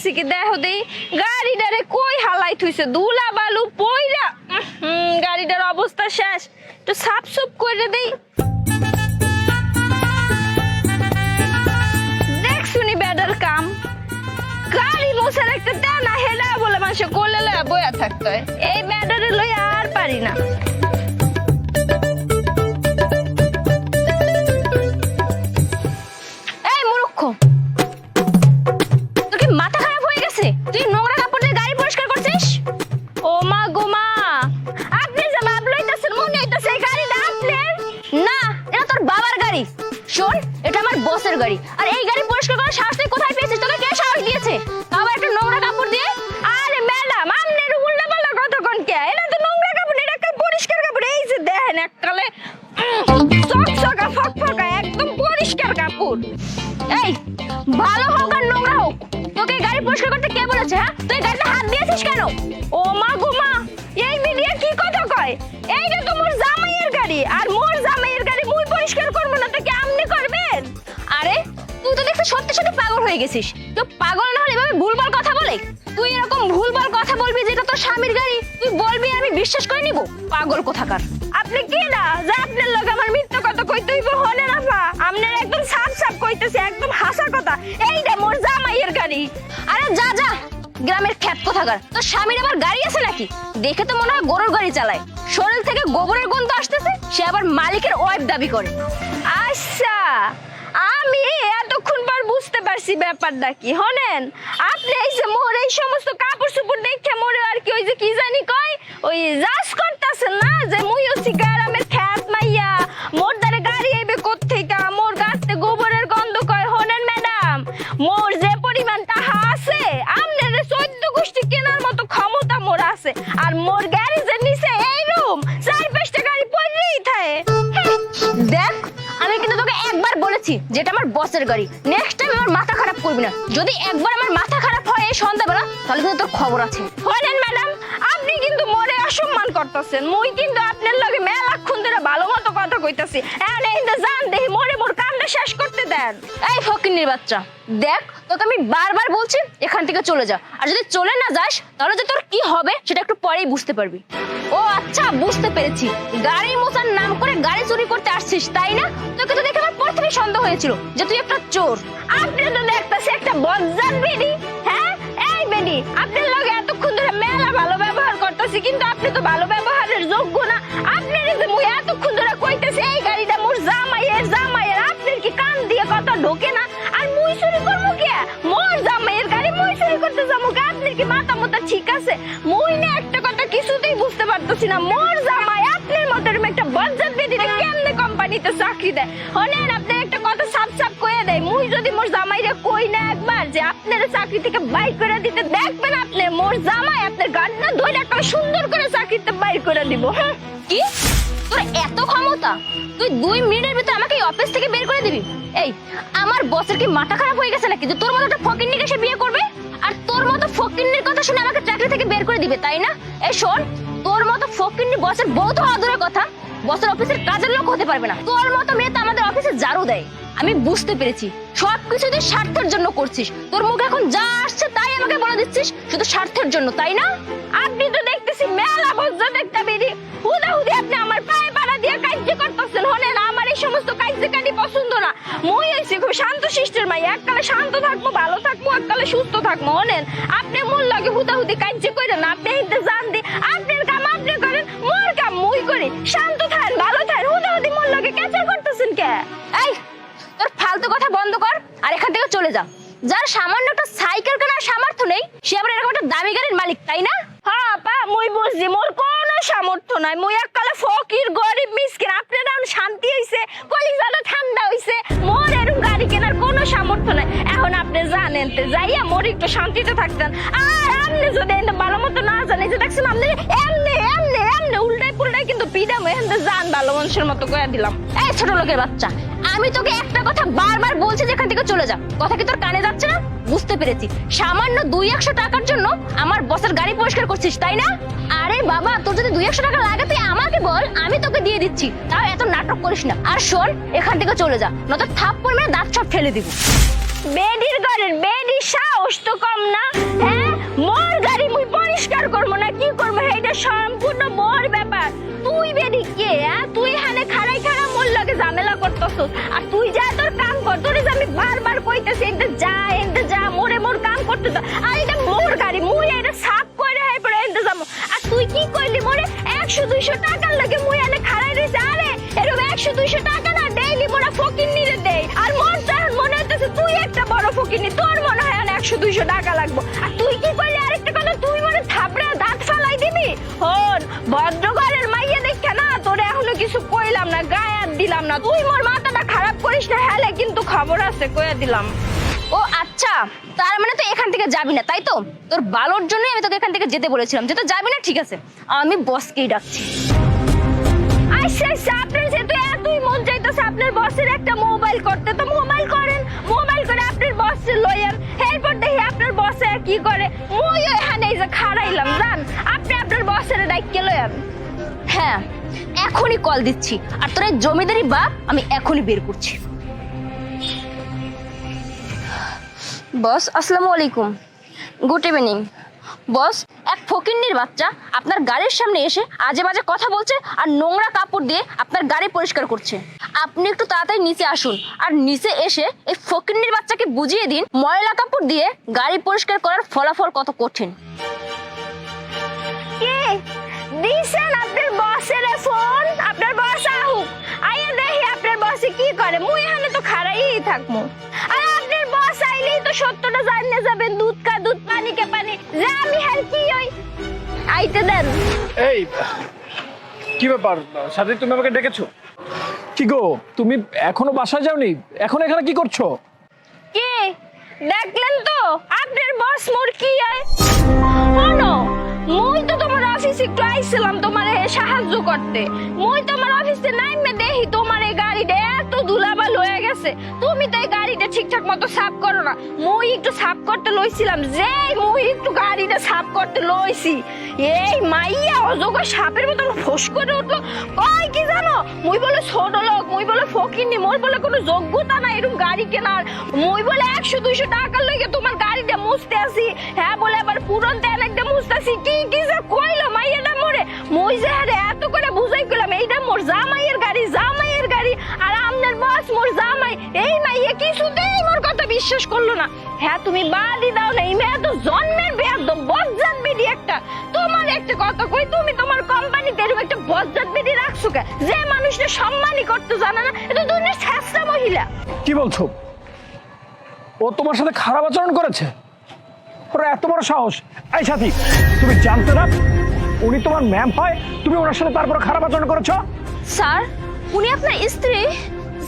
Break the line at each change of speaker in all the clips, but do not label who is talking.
করছি কি দেখো দেই, গাড়িটারে কই হালাই থুইছে? দুলা বালু পইরা। গাড়িটার অবস্থা শেষ। একটু সাফ সুপ করে দেই। দেখ শুনি বেডার কাম। গাড়ি মোছার একটা টানা হেলা বলে মানুষ কোলে লয়া বয়া থাকতে এই ব্যাটারে লই আর পারি না। গাড়ি। আর এই গাড়ি পরিষ্কার করার সাহস তুই কোথায় পেয়েছিস? তোকে কে সাহস দিয়েছে? আবার একটা নোংরা কাপড় দিয়ে? আরে ম্যাডাম আপনার উল্টা পাল্টা কোন কে? এটা তো নোংরা কাপড়, এটা একটা পরিষ্কার কাপড়। এই যে দেখেন এককালে চকচকা, ফকফকা, একদম পরিষ্কার কাপড়। এই, ভালো হোক আর নোংরা হোক, তোকে এই গাড়ি পরিষ্কার করতে কে বলেছে হ্যাঁ? তুই গাড়িতে হাত দিয়েছিস কেন? ও মা গো মা, এই মিডিয়া কি কথা কয়? এইটা তো মোর জামাইয়ের গাড়ি, আর মোর তুই সত্যি সত্যি পাগল হয়ে গেছিস। তো পাগল না হলে এভাবে ভুলভাল কথা বলে? তুই এরকম ভুলভাল কথা বলবি যেটা তোর স্বামীর গাড়ি তুই বলবি আমি বিশ্বাস করে নিব। পাগল কোথাকার। আপনি কি না? যে আপনার লোক আমার মিথ্যা কথা কইতে হইব, হনে না পা। আপনার একদম সাফ সাফ কইতেছে, একদম হাসা কথা। এইটা মোর জামাইয়ের গাড়ি। আরে যা যা। গ্রামের খ্যাত কোথাকার। তোর স্বামীর আবার গাড়ি আছে নাকি? দেখে তো মনে হয় গরুর গাড়ি চালায়। শরীর থেকে গোবরের গন্ধ আসতেছে, সে আবার মালিকের ওয়াইফ দাবি করে। আচ্ছা। আমি এতক্ষণ পর বুঝতে পারছি ব্যাপারটা কি, হনেন? আপনি এই যে মোর এই সমস্ত কাপড় চোপড় দেখে মোরে আর কি ওই যে কি জানি কয়, ওই জাস করতেছেন না যে মুই হচ্ছি গ্রামের খ্যাত মাইয়া, মোর একবার যেটা আমার বসের গাড়ি। নেক্সট টাইম আমার মাথা খারাপ করবি না। যদি একবার আমার মাথা খারাপ হয় এই সন্ধ্যাবেলা, তাহলে কিন্তু তোর খবর আছে। হলেন ম্যাডাম, আপনি কিন্তু মরে অসম্মান করতেছেন। মুই কিন্তু আপনার লগে মেলাক্ষণ ধরে ভালো মতো কথা কইতাছি। এনে কিন্তু জান দেহি, মরে মোর কামটা শেষ করতে দেন। এই ফকিন্নির বাচ্চা, দেখ, তোকে আমি বারবার বলছি, এখান থেকে চলে যা। আর যদি চলে না যাস, তাহলে যে তোর কি হবে, সেটা একটু পরেই বুঝতে পারবি। ও আচ্ছা বুঝতে পেরেছি। গাড়ি মোছার গাড়ি চুরি করতে আসছিস, তাই না? তোকে তো দেখে আমার প্রথমেই সন্দেহ হয়েছিল যে তুই একটা চোর। আপনি তো দেখতেছি একটা বজ্জাত বেডি হ্যাঁ? এই বেডি, আপনার লগে এতক্ষণ ধরে মেলা ভালো ব্যবহার করতেছি, কিন্তু আপনি তো ভালো ব্যবহারের যোগ্য না। আপনার যে মুই এতক্ষণ ধরে কইতেছি, এই গাড়িটা মোর জামাইয়ের জামাইয়ের, আপনার কি কান দিয়ে কথা ঢোকে না? আর মুই চুরি করব কে? মোর জামাইয়ের গাড়ি মুই চুরি করতে যাব কে? আপনার কি মাথা মতো ঠিক আছে? মুই না একটা কথা কিছুতেই বুঝতে পারতেছি না, মোর কোম্পানিতে চাকরি দেয়। হনেন আপনার একটা কথা সাপ সাপ কয়ে দেয়। মুই যদি মোর জামাইরে কই না একবার যে আপনার চাকরি থেকে বাইর করে দিতে, দেখবেন আপনি, মোর জামাই আপনার গাড়িটা ধরে একটা সুন্দর করে চাকরিতে বাইর করে দিব। হ্যাঁ কি? তোর এত ক্ষমতা? তুই দুই মিনিটের ভিতরে আমাকে এই অফিস থেকে বের করে দিবি? এই, আমার বসের কি মাথা খারাপ হয়ে গেছে নাকি যে তোর মতো একটা ফকিন্নিকে সে বিয়ে করবে? আর তোর মতো ফকিন্নির কথা শুনে আমাকে চাকরি থেকে বের করে দিবে, তাই না? এই শোন, তোর মতো ফকিন্নি বসের বউ তো আদরের কথা। বসের অফিসের কাজের লোক হতে পারবে না। তোর মতো মেয়ে তো আমাদের অফিসে জারু দেয়। আমি বুঝতে পেরেছি। সবকিছু তুই স্বার্থের জন্য করছিস। তোর মুখে এখন যা আসছে তাই আমাকে বলে দিচ্ছিস, শুধু স্বার্থের জন্য, তাই না? আপনি তো দেখতেছি মেলা বজ্জা দেখতে বেরি। হুদা হুদি আপনি আমার পায়ে পাড়া দিয়ে কার্য করতেছেন, হলেন আমার এই সমস্ত কার্যকারী পছন্দ না। মই হইছি খুব শান্ত শিষ্টের মাই, এককালে শান্ত থাকব, ভালো থাকব, এককালে সুস্থ থাকব, হলেন। আপনি মন লাগে হুদা হুদি কার্য করেন আপনি হিতে জান দি। আপনার কাম আপনি করেন মোর কাম মুই করি? শান্ত থাকেন ভালো থাকেন হুদা হুদি মন লাগে কেচার করতেছেন কে? এই, তোর ফালতু কথা বন্ধ কর আর এখান থেকে চলে যা। যার সামান্য একটা সাইকেল কেনার সামর্থ্য নেই, সে আবার এরকম একটা দামি গাড়ির মালিক, তাই না? হ্যাঁ পা, মুই বুঝছি। মোর কোনো সামর্থ্য নাই। মুই এককালে ফকির, গরিব, মিসকিন। শান্তি হইছে কলিজাটা ঠান্ডা হইছে মোর এরকম গাড়ি কেনার কোনো সামর্থ্য নাই। এখন আপনি জানেন তে, যাইয়া মোর একটু শান্তিতে থাকতেন। আর আপনি যদি এনে ভালো মতো না জানেন যে দেখছেন আপনি, এমনি এমনি এমনি উল্টাই পুল্টাই কিন্তু পিডাম এখান জান ভালো মানুষের মতো কয়ে দিলাম। এই ছোট লোকের বাচ্চা, আমি তোকে একটা কথা বারবার বলছি যেখান থেকে চলে যা। কথা কি তোর কানে যাচ্ছে না? বুঝতে পেরেছি। সামান্য দুই একশো টাকার জন্য আমার বসের গাড়ি পরিষ্কার করছিস, তাই না? আরে বাবা, তোর যদি দুই একশো টাকা লাগে, তুই আমাকে বল, আমি তোকে দিয়ে দিচ্ছি। তাও এত নাটক করিস না। আর শোন, এখান থেকে চলে যা, নয়তো থাপ্পড় মেরে দাঁত সব ফেলে দিব। বেডির ঘরের বেডির সাহস তো কম না। হ্যাঁ? মোর গাড়ি মুই পরিষ্কার করব না, কি করব? এটা সম্পূর্ণ মোর ব্যাপার। তুই বেডি কে হ্যাঁ? তুই হানে খাড়াই খাড়া মোর লগে ঝামেলা করতেছ আর তুই যা তোর তোর আমি বারবার কইতেছি, এনতে যা এনতে যা, মোরে মোর কাম করতে আর এটা মোর গাড়ি, মুই এটা সাফ হাই পড়ে যাব। আর তুই কি কইলি মোরে? একশো দুইশো টাকার লাগে মুই এনে খাড়াই রইছে আরে এরকম একশো দুইশো টাকা না ডেইলি মোরা ফকির নিরে দেই। আর মোর মনে হইতেছে তুই একটা বড় ফকির নি তোর মনে হয় এখন একশো দুইশো টাকা লাগবো। আর তুই কি করলি আরেকটা কথা? তুই মনে থাপড়ে দাঁত ফালাই দিবি? হন ভদ্র ঘরের কিছু কইলাম না গায়ে হাত দিলাম না। তুই মোর মাথাটা খারাপ করিস না হেলে কিন্তু খবর আছে কয়ে দিলাম। ও আচ্ছা তার মানে তুই এখান থেকে যাবি না তাই তো? তোর ভালোর জন্য আমি তোকে এখান থেকে যেতে বলেছিলাম যে তো যাবি না ঠিক আছে। আমি বসকেই ডাকছি। আচ্ছা আচ্ছা আপনার যেহেতু এতই মন চাইতেছে আপনার বসের একটা মোবাইল করতে। তো মোবাইল করেন মোবাইল করে আপনার বসে লইয়েন। এরপর দেখি আপনার বসে কি করে। মুই এখানে এই যে খাড়াইলাম জান? আপনি আপনার বসের ডাইকে লইয়েন। হ্যাঁ এখনই কল দিচ্ছি। আর তোর এই জমিদারি বাপ আমি এখনই বের করছি। বস আসসালামু আলাইকুম। গুড ইভিনিং বস এক ফকিন্নির বাচ্চা আপনার গাড়ির সামনে এসে আজে বাজে কথা বলছে আর নোংরা কাপড় দিয়ে আপনার গাড়ি পরিষ্কার করছে। আপনি একটু তাড়াতাড়ি নিচে আসুন আর নিচে এসে এই ফকিন্নির বাচ্চাকে বুঝিয়ে দিন ময়লা কাপড় দিয়ে গাড়ি পরিষ্কার করার ফলাফল কত কঠিন। দিছেন আপনার বসের ফোন? আপনার বস আহুক। আইয়া দেখি আপনার বসে কি করে। মুই এখানে তো খাড়াই থাকব আর আপনার বস আইলেই তো সত্যটা জানলে যাবেন দুধ কা দুধ পানি কে পানি। যে আমি হেল কি হই? আইতে দেন।
এই কি ব্যাপার? সাথে তুমি আমাকে ডেকেছো? কি গো তুমি এখনও বাসায় যাওনি? এখন এখানে কি করছ?
কি? দেখলেন তো? আপনার বস মোর কি হয় তোমার একটু আইছিলাম তোমার সাহায্য করতে। মুই তোমার অফিসে নাইমে দেখি তোমার এই গাড়িটা এত ধুলাবাল হয়ে গেছে। তুমি তো এই গাড়িটা ঠিকঠাক মতো সাফ করো না। মুই একটু সাফ করতে লইছিলাম যে মুই একটু গাড়িটা সাফ করতে লইছি। এই মাইয়া অজগর সাপের মতন ফোস করে উঠল। কই কি জানো? মুই বলে ছোট লোক, মুই বলে ফকিরনি মোর বলে কোনো যোগ্যতা নাই এরকম গাড়ি কেনার। মুই বলে একশো, দুইশো টাকার লইগে তোমার গাড়িটা মুছতে আসি। হ্যাঁ বলে আবার পুরন তেল মুছতেছি কি কি যে কইলো মাইয়াটা মোরে মুই যে হ্যাঁ এত করে বুঝাই কইলাম, এইটা মোর জামাইয়ের গাড়ি জামাইয়ের গাড়ি, আর আমনের বস মোর জামাই। এই মাইয়া কিছুতেই মোর কথা বিশ্বাস করল না। হ্যাঁ তুমি বাদি দাও না, এই মেয়ে তো জন্মের বেয়াদ বজ্জাত বেডি একটা। তোমার একটা কথা কই, তুমি তোমার কোম্পানিতে এরকম একটা বজ্জাত বেডি রাখছো কে? যে মানুষটা সম্মানই করতে জানে না এটা দুনিয়ার শ্রেষ্ঠা মহিলা।
কি বলছো? ও তোমার সাথে খারাপ আচরণ করেছে? ওর এত বড় সাহস। এই সাথী তুমি জানতে না উনি তোমার ম্যাম হয় তুমি ওনার সাথে তারপর খারাপ আচরণ করেছ?
স্যার উনি আপনার স্ত্রী?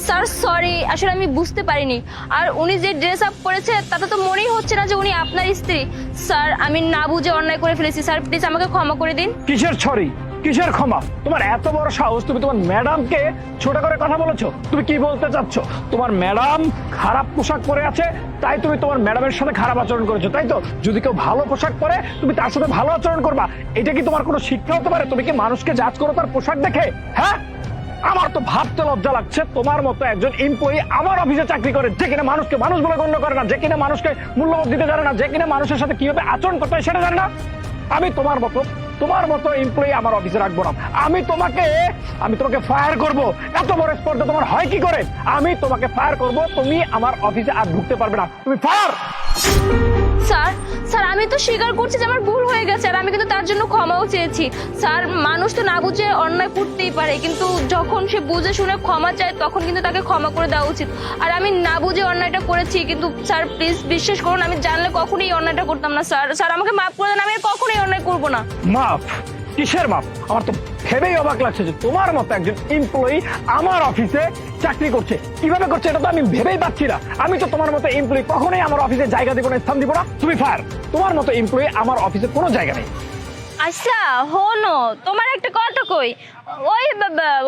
স্যার সরি আসলে আমি বুঝতে পারিনি। আর উনি যে ড্রেস আপ করেছে তাতে তো মনেই হচ্ছে না যে উনি আপনার স্ত্রী। স্যার আমি না বুঝে অন্যায় করে ফেলেছি। স্যার প্লিজ আমাকে ক্ষমা করে দিন।
কিসের ছড়ি কিসের ক্ষমা? তোমার এত বড় সাহস, তুমি তোমার ম্যাডামকে ছোট করে কথা বলেছ? তুমি কি বলতে চাচ্ছ? তোমার ম্যাডাম খারাপ পোশাক পরে আছে, তাই তুমি তোমার ম্যাডামের সাথে খারাপ আচরণ করেছ, তাই তো? যদি কেউ ভালো পোশাক পরে, তুমি তার সাথে ভালো আচরণ করবা। এটা কি তোমার কোনো শিক্ষা হতে পারে? তুমি কি মানুষকে জাজ করো তার পোশাক দেখে? হ্যাঁ? আমার তো ভাবতে লজ্জা লাগছে, তোমার মতো একজন এমপ্লয়ি আমার অফিসে চাকরি করে, যে কিনা মানুষকে মানুষ বলে গণ্য করে না, যে কিনা মানুষকে মূল্যবোধ দিতে জানে না, যে কিনা মানুষের সাথে কীভাবে আচরণ করতে হয় সেটা জানে না। আমি তোমার মতো তোমার মতো এমপ্লয়ি আমার অফিসে রাখব না। আমি তোমাকে আমি তোমাকে ফায়ার করব। এত বড় স্পর্ধা তোমার হয় কি করে? আমি তোমাকে ফায়ার করব, তুমি আমার অফিসে আর ঢুকতে পারবে না। তুমি ফায়ার
স্যার স্যার, আমি তো স্বীকার করছি যে আমার ভুল হয়ে গেছে আর আমি কিন্তু তার জন্য ক্ষমাও চেয়েছি। স্যার, মানুষ তো না বুঝে অন্যায় করতেই পারে, কিন্তু যখন সে বুঝে শুনে ক্ষমা চায়, তখন কিন্তু তাকে ক্ষমা করে দেওয়া উচিত। আর আমি না বুঝে অন্যায়টা করেছি, কিন্তু স্যার, প্লিজ বিশ্বাস করুন, আমি জানলে কখনোই অন্যায়টা করতাম না, স্যার। স্যার, আমাকে মাফ করে দেন, আমি কখনোই অন্যায় করব না।
মাপ কিসের মাপ আমার তো ভেবেই অবাক লাগছে যে তোমার মতো একজন এমপ্লয়ি আমার অফিসে চাকরি করছে। কীভাবে করছে এটা তো আমি ভেবেই পাচ্ছি না। আমি তো তোমার মতো এমপ্লয়ি কখনোই আমার অফিসে জায়গা দিব না, স্থান দিব না। তুমি ফায়ার, তোমার মতো এমপ্লয়ি আমার অফিসে কোনো জায়গা নেই।
আচ্ছা হনো, তোমার একটা কথা কই। ওই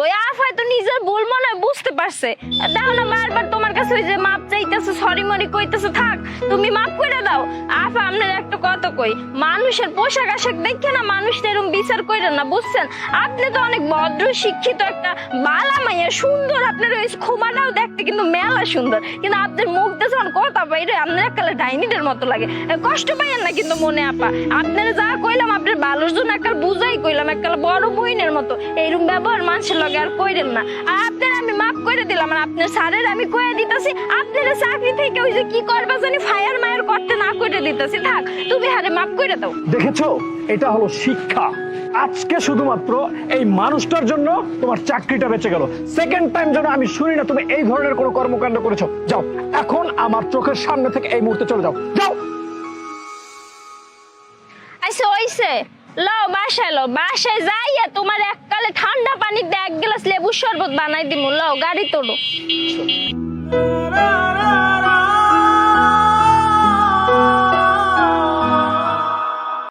ওই আফাই তো নিজের ভুল মনে বুঝতে পারছে। না বারবার তোমার কাছে ওই যে মাপ চাইতেছে সরি মরি কইতেছে, থাক, তুমি মাপ করে দাও। আফা, আপনার একটা কই, মানুষের পোশাক আশাক দেখে না এরকম বিচার কইরেন না, বুঝছেন? আপনি তো অনেক ভদ্র, শিক্ষিত একটা বালা মাইয়া, সুন্দর। আপনার ওই খুমাটাও দেখতে কিন্তু মেলা সুন্দর। কিন্তু আপনার মুখ কথা বাইরে, আপনার এককালে ডাইনিদের মতো লাগে। কষ্ট পাইয়েন না কিন্তু মনে, আপা। আপনারা যা কইলাম, আপনার ভালোর জন্য এককাল বুঝাই কইলাম, এককাল বড় বইনের মতো। এইরকম ব্যবহার মানুষের লগে আর কইরেন না। আর আপনার আমি মাফ করে দিলাম আর আপনার স্যারের আমি কয়ে দিতেছি আপনার চাকরি থেকে ওই যে কি করবা জানি ফায়ার মায়ার করতে না করে দিতেছি। থাক তুমি হারে মাফ করে দাও।
দেখেছ? এটা হলো শিক্ষা। আজকে শুধুমাত্র এই মানুষটার জন্য তোমার চাকরিটা বেঁচে গেল। সেকেন্ড টাইম যেন আমি শুনি না তুমি এই ধরনের কোনো কর্মকাণ্ড করেছ। যাও এখন আমার চোখের সামনে থেকে এই মুহূর্তে চলে যাও। যাও!
আইসে ওইসে। লও, বাসায় লও। বাসায় যাইয়া তোমার এককালে ঠান্ডা পানিতে এক গ্লাস লেবুর শরবত বানাই দিমু। লও, গাড়ি তোলো।